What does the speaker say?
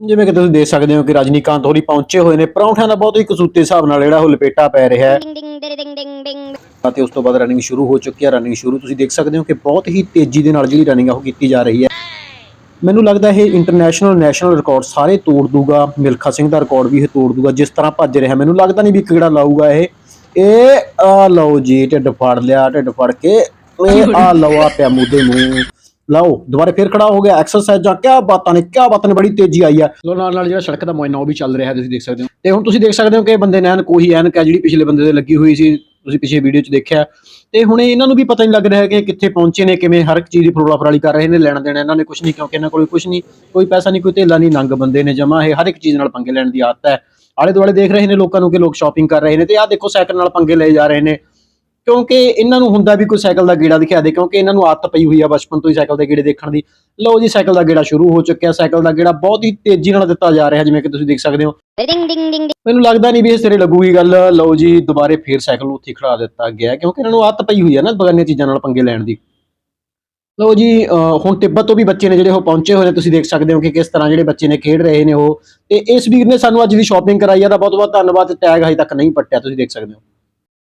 ਜਿਵੇਂ ਕਿ ਤੁਸੀਂ ਦੇਖ ਸਕਦੇ ਹੋ ਕਿ ਰਜਨੀਕਾਂਤ ਹੋਰੀ ਪਹੁੰਚੇ ਹੋਏ ਨੇ। ਪਰੌਂਠਿਆਂ ਦਾ ਬਹੁਤ ਹੀ ਕਸੂਤੇ ਹਿਸਾਬ ਨਾਲ ਜਿਹੜਾ ਉਹ ਲਪੇਟਾ ਪੈ ਰਿਹਾ ਹੈ। ਅਤੇ ਉਸ ਤੋਂ ਬਾਅਦ ਰਨਿੰਗ ਸ਼ੁਰੂ ਹੋ ਚੁੱਕੀ ਹੈ। ਰਨਿੰਗ ਸ਼ੁਰੂ ਤੁਸੀਂ ਦੇਖ ਸਕਦੇ ਹੋ ਕਿ ਬਹੁਤ ਹੀ ਤੇਜ਼ੀ ਦੇ ਨਾਲ ਜਿਹੜੀ ਰਨਿੰਗ ਆ ਉਹ ਕੀਤੀ ਜਾ ਰਹੀ ਹੈ। ਮੈਨੂੰ ਲੱਗਦਾ ਇਹ ਇੰਟਰਨੈਸ਼ਨਲ ਨੈਸ਼ਨਲ ਰਿਕਾਰਡ ਸਾਰੇ ਤੋੜ ਦੂਗਾ। ਮਿਲਖਾ ਸਿੰਘ ਦਾ ਰਿਕਾਰਡ ਵੀ ਇਹ ਤੋੜ ਦੂਗਾ। ਜਿਸ ਤਰ੍ਹਾਂ ਭੱਜ ਰਿਹਾ ਮੈਨੂੰ ਲੱਗਦਾ ਨਹੀਂ ਵੀ ਕਿਹੜਾ ਲਾਊਗਾ ਇਹ। ਇਹ ਆ ਲਓ ਜੀ ਢਿੱਡ ਫੜ ਲਿਆ ਢਿੱਡ ਫੜ ਕੇ ਇਹ ਆ ਆ ਪਿਆ ਮੂੰਹ ਦੇ ਮੂੰਹ ਲਓ, ਦੁਬਾਰਾ ਫੇਰ ਖੜਾ ਹੋ ਗਿਆ ਐਕਸਰਸਾਈਜ਼ਾਂ ਕਿਆ ਬਾਤਾਂ ਨੇ, ਕਿਆ ਬਾਤਾਂ ਨੇ, ਬੜੀ ਤੇਜ਼ੀ ਆਈ ਆ। ਲੋ ਨਾਲ ਨਾਲ ਜਿਹੜਾ ਸੜਕ ਦਾ ਮੁਆਇਨਾ ਉਹ ਵੀ ਚੱਲ ਰਿਹਾ, ਤੁਸੀਂ ਦੇਖ ਸਕਦੇ ਹੋ। ਤੇ ਹੁਣ ਤੁਸੀਂ ਦੇਖ ਸਕਦੇ ਹੋ ਕਿ ਬੰਦੇ ਨੇ ਐਨ ਕੋਈ ਐਨਕ ਹੈ, ਜਿਹੜੀ ਪਿਛਲੇ ਬੰਦੇ ਦੇ ਲੱਗੀ ਹੋਈ ਸੀ, ਤੁਸੀਂ ਪਿਛੇ ਵੀਡੀਓ 'ਚ ਦੇਖਿਆ। ਤੇ ਹੁਣ ਇਹਨਾਂ ਨੂੰ ਵੀ ਪਤਾ ਨਹੀਂ ਲੱਗ ਰਿਹਾ ਕਿ ਕਿੱਥੇ ਪਹੁੰਚੇ ਨੇ, ਕਿਵੇਂ ਹਰ ਇੱਕ ਚੀਜ਼ ਦੀ ਫਰੋਲਾ ਫਰਾਲੀ ਕਰ ਰਹੇ ਨੇ, ਲੈਣਾ ਦੇਣਾ ਇਹਨਾਂ ਨੇ ਕੁਝ ਨਹੀਂ, ਕਿਉਂਕਿ ਇਹਨਾਂ ਕੋਲ ਕੁਝ ਨਹੀਂ, ਕੋਈ ਪੈਸਾ ਨਹੀਂ, ਕੋਈ ਧੇਲਾ ਨਹੀਂ, ਨੰਗ ਬੰਦੇ ਨੇ ਜਮਾ, ਇਹ ਹਰ ਇੱਕ ਚੀਜ਼ ਨਾਲ ਪੰਗੇ ਲੈਣ ਦੀ ਆਦਤ ਹੈ। ਆਲੇ ਦੁਆਲੇ ਦੇਖ ਰਹੇ ਨੇ ਲੋਕਾਂ ਨੂੰ ਕਿ ਲੋਕ ਸ਼ਾਪਿੰਗ ਕਰ ਰਹੇ ਨੇ, ਤੇ ਆਹ ਦੇਖੋ ਸਾਈਕਲ ਨਾਲ ਪੰਗੇ ਲਏ ਜਾ ਰਹੇ ਨੇ। ਕਿਉਂਕਿ ਇਹਨਾਂ ਨੂੰ ਹੁੰਦਾ ਵੀ ਕੋਈ ਸਾਈਕਲ ਦਾ ਗੇੜਾ ਦਿਖਾ ਦੇ ਕਿਉਂਕਿ ਇਹਨਾਂ ਨੂੰ ਆਦਤ ਪਈ ਹੋਈ ਆ ਬਚਪਨ ਤੋਂ ਹੀ ਸਾਈਕਲ ਦੇ ਗੇੜੇ ਦੇਖਣ ਦੀ। ਲਓ ਜੀ ਸਾਈਕਲ ਦਾ ਗੇੜਾ ਸ਼ੁਰੂ ਹੋ ਚੁੱਕਿਆ। ਸਾਈਕਲ ਦਾ ਗੇੜਾ ਬਹੁਤ ਹੀ ਤੇਜ਼ੀ ਨਾਲ ਦਿੱਤਾ ਜਾ ਰਿਹਾ ਜਿਵੇਂ ਕਿ ਤੁਸੀਂ ਦੇਖ ਸਕਦੇ ਹੋ। ਮੈਨੂੰ ਲੱਗਦਾ ਨਹੀਂ ਵੀ ਇਹ ਸਿਰੇ ਲੱਗੂਗੀ ਗੱਲ। ਲਓ ਜੀ ਦੁਬਾਰੇ ਫੇਰ ਸਾਈਕਲ ਨੂੰ ਉੱਥੇ ਖੜਾ ਦਿੱਤਾ ਗਿਆ ਕਿਉਂਕਿ ਇਹਨਾਂ ਨੂੰ ਆਦਤ ਪਈ ਹੋਈ ਹੈ ਨਾ ਬਗਾਨੀਆਂ ਚੀਜ਼ਾਂ ਨਾਲ ਪੰਗੇ ਲੈਣ ਦੀ। ਲਓ ਜੀ ਹੁਣ ਤਿੱਬਤ ਤੋਂ ਵੀ ਬੱਚੇ ਨੇ ਜਿਹੜੇ ਉਹ ਪਹੁੰਚੇ ਹੋਏ ਨੇ ਤੁਸੀਂ ਦੇਖ ਸਕਦੇ ਹੋ ਕਿ ਕਿਸ ਤਰ੍ਹਾਂ ਜਿਹੜੇ ਬੱਚੇ ਨੇ ਖੇਡ ਰਹੇ ਨੇ ਉਹ। ਤੇ ਇਸ ਵੀਰ ਨੇ ਸਾਨੂੰ ਅੱਜ ਦੀ ਸ਼ਾਪਿੰਗ ਕਰਾਈ ਆ ਦਾ ਬਹੁਤ ਬਹੁਤ ਧੰਨਵਾਦ ਟੈਗ ਹਜੇ ਤੱਕ ਨਹੀਂ ਪੱਟਿਆ ਤੁਸੀਂ ਦੇਖ ਸਕਦੇ ਹੋ।